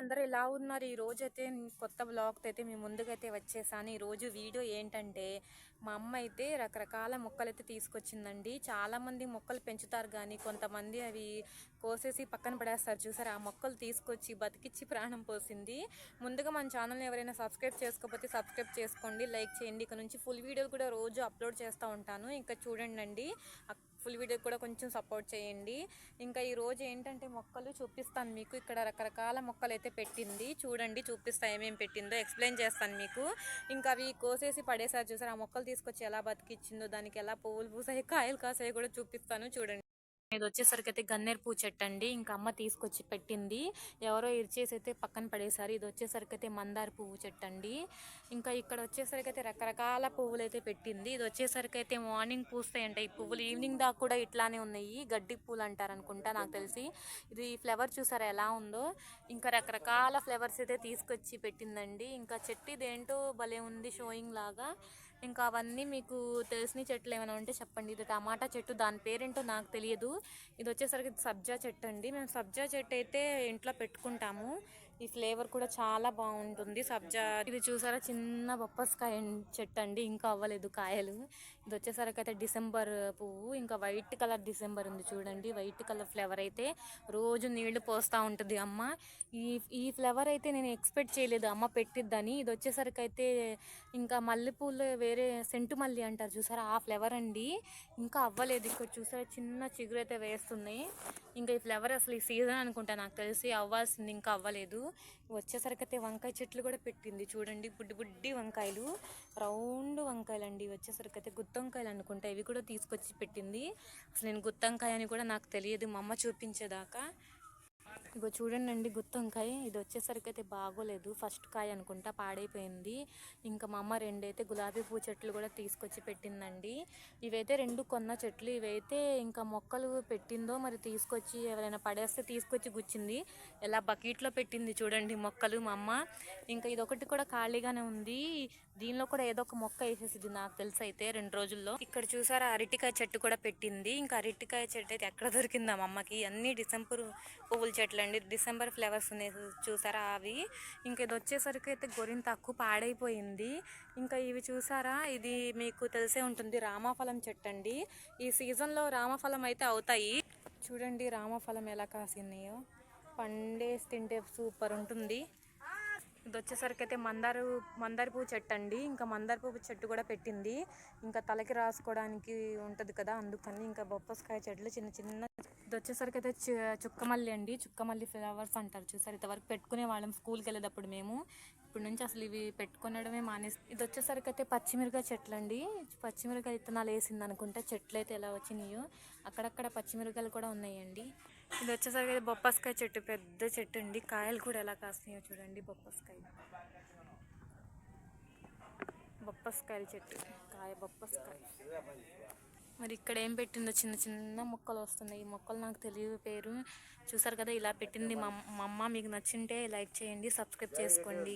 అందరూ ఎలా ఉన్నారు? ఈ రోజు అయితే కొత్త బ్లాగ్తో అయితే మీ ముందుకైతే వచ్చేసాను. ఈరోజు రోజు వీడియో ఏంటంటే మా అమ్మ అయితే రకరకాల మొక్కలు అయితే తీసుకొచ్చిందండి. చాలామంది మొక్కలు పెంచుతారు కానీ కొంతమంది అవి కోసేసి పక్కన పడేస్తారు. చూసారు? ఆ మొక్కలు తీసుకొచ్చి బతికిచ్చి ప్రాణం పోసింది. ముందుగా మన ఛానల్ని ఎవరైనా సబ్స్క్రైబ్ చేసుకోకపోతే సబ్స్క్రైబ్ చేసుకోండి. లైక్ చేయండి. ఇక నుంచి ఫుల్ వీడియోలు కూడా రోజు అప్లోడ్ చేస్తూ ఉంటాను. ఇంకా చూడండి అండి. ఫుల్ వీడియో కూడా కొంచెం సపోర్ట్ చేయండి. ఇంకా ఈరోజు ఏంటంటే మొక్కలు చూపిస్తాను మీకు. ఇక్కడ రకరకాల మొక్కలు అయితే పెట్టింది. చూడండి చూపిస్తా ఏమేమి పెట్టిందో ఎక్స్ప్లెయిన్ చేస్తాను మీకు. ఇంకా అవి కోసేసి పడేసారి చూసారు? ఆ మొక్కలు తీసుకొచ్చి ఎలా బతికిచ్చిందో దానికి ఎలా పువ్వులు పూసాయి కాయలు కాసాయి కూడా చూపిస్తాను. చూడండి. ఇది వచ్చేసరికి అయితే గన్నేరు పూ చెట్టు అండి. ఇంకా అమ్మ తీసుకొచ్చి పెట్టింది. ఎవరో ఇరిచేసి అయితే పక్కన పడేశారు. ఇది వచ్చేసరికి అయితే మందార పువ్వు చెట్టు అండి. ఇంకా ఇక్కడ వచ్చేసరికి అయితే రకరకాల పువ్వులు అయితే పెట్టింది. ఇది వచ్చేసరికి అయితే మార్నింగ్ పూస్తాయంట. ఈ పువ్వులు ఈవినింగ్ దాకా కూడా ఇట్లానే ఉన్నాయి. గడ్డి పూలు అంటారు అనుకుంటా నాకు తెలిసి. ఇది ఫ్లవర్ చూసారా ఎలా ఉందో? ఇంకా రకరకాల ఫ్లవర్స్ అయితే తీసుకొచ్చి పెట్టిందండి. ఇంకా చెట్టు ఇదేంటో భలే ఉంది షోయింగ్ లాగా. ఇంకా అవన్నీ మీకు తెలిసిన చెట్లు ఏమైనా ఉంటే చెప్పండి. ఇది టమాటా చెట్టు దాని పేరేంటో నాకు తెలియదు. ఇది వచ్చేసరికి సబ్జా చెట్టు అండి మేము సబ్జా చెట్టు అయితే ఇంట్లో పెట్టుకుంటాము. ఈ ఫ్లేవర్ కూడా చాలా బాగుంటుంది. సబ్జా ఇది చూసారా? చిన్న బొప్పస్కాయ చెట్టు అండి ఇంకా అవ్వలేదు కాయలు. ఇది వచ్చేసరికి అయితే డిసెంబర్ పువ్వు. ఇంకా వైట్ కలర్ డిసెంబర్ ఉంది చూడండి. వైట్ కలర్ ఫ్లేవర్ అయితే రోజు నీళ్ళు పోస్తూ ఉంటుంది అమ్మ. ఈ ఈ ఫ్లేవర్ అయితే నేను ఎక్స్పెక్ట్ చేయలేదు. అమ్మ పెట్టిద్దని. ఇది వచ్చేసరికి అయితే ఇంకా మల్లెపూలు వేరే సెంటు మల్లి అంటారు చూసారా? ఆ ఫ్లేవర్ అండి. ఇంకా అవ్వలేదు. ఇక్కడ చూసారా? చిన్న చిగురు అయితే వేస్తున్నాయి. ఇంకా ఈ ఫ్లేవర్ అసలు ఈ సీజన్ అనుకుంటా. నాకు తెలిసి అవ్వాల్సింది. ఇంకా అవ్వలేదు. వచ్చేసరికి అయితే వంకాయ చెట్లు కూడా పెట్టింది. చూడండి బుడ్డి బుడ్డి వంకాయలు. రౌండ్ వంకాయలు అండి వచ్చేసరికి అయితే గుత్తంకాయలు అనుకుంటా. ఇవి కూడా తీసుకొచ్చి పెట్టింది. అసలు నేను గుత్తంకాయ అని కూడా నాకు తెలియదు. మా అమ్మ చూపించేదాకా. ఇగో చూడండి అండి గుత్తొంకాయ. ఇది వచ్చేసరికి అయితే బాగోలేదు. ఫస్ట్ కాయ అనుకుంటా పాడైపోయింది. ఇంకా మా అమ్మ రెండైతే గులాబీ పువ్వు చెట్లు కూడా తీసుకొచ్చి పెట్టిందండి. ఇవైతే రెండు కొన్న చెట్లు. ఇవైతే ఇంకా మొక్కలు పెట్టిందో మరి తీసుకొచ్చి ఎవరైనా పడేస్తే తీసుకొచ్చి గుచ్చింది. ఎలా బకెట్లో పెట్టింది చూడండి మొక్కలు మా అమ్మ. ఇంకా ఇదొకటి కూడా ఖాళీగానే ఉంది. దీనిలో కూడా ఏదో ఒక మొక్క వేసేసింది నాకు తెలిసి అయితే రెండు రోజుల్లో. ఇక్కడ చూసారా అరటికాయ చెట్టు కూడా పెట్టింది. ఇంకా అరటికాయ చెట్టు అయితే ఎక్కడ దొరికిందా మా అమ్మకి? అన్ని డిసెంబర్ పువ్వుల చెట్లు అండి డిసెంబర్ ఫ్లవర్స్ ఉన్నాయి చూసారా అవి? ఇంకా ఇది వచ్చేసరికి అయితే గొరింతాకు పాడైపోయింది. ఇంకా ఇవి చూసారా? ఇది మీకు తెలిసే ఉంటుంది రామఫలం చెట్టు అండి. ఈ సీజన్లో రామఫలం అయితే అవుతాయి. చూడండి రామఫలం ఎలా కాసినాయో. పండేసి తింటే సూపర్ ఉంటుంది. ఇది వచ్చేసరికి అయితే మందారు మందార పువ్వు చెట్టు అండి. ఇంకా మందార పువ్వు చెట్టు కూడా పెట్టింది. ఇంకా తలకి రాసుకోవడానికి ఉంటుంది కదా అందుకని ఇంకా బొప్పస్కాయ చెట్లు చిన్న చిన్న ఇది వచ్చేసరికి అయితే చుక్కమల్లి అండి. చుక్కమల్లి ఫ్లవర్స్ అంటారు చూసారు. ఇంతవరకు పెట్టుకునే వాళ్ళం స్కూల్కి వెళ్ళేటప్పుడు మేము. ఇప్పుడు నుంచి అసలు ఇవి పెట్టుకునడమే మానేసి ఇది వచ్చేసరికి అయితే పచ్చిమిరకాయ చెట్లు అండి పచ్చిమిరకాయ విత్తనాలు వేసింది అనుకుంటే చెట్లు అయితే ఎలా వచ్చినాయో అక్కడక్కడ పచ్చిమిరకాయలు కూడా ఉన్నాయండి. ఇది వచ్చేసరికి అయితే బొప్పస్కాయ చెట్టు పెద్ద చెట్టు అండి. కాయలు కూడా ఎలా కాస్తున్నాయో చూడండి బొప్పస్కాయ. బొప్పస్కాయల చెట్టు. కాయ బొప్పస్కాయ. మరి ఇక్కడ ఏం పెట్టిందో చిన్న చిన్న మొక్కలు వస్తున్నాయి. ఈ మొక్కలు నాకు తెలియదు పేరు. చూసారు కదా ఇలా పెట్టింది మా అమ్మ. మీకు నచ్చింటే లైక్ చేయండి సబ్స్క్రైబ్ చేసుకోండి.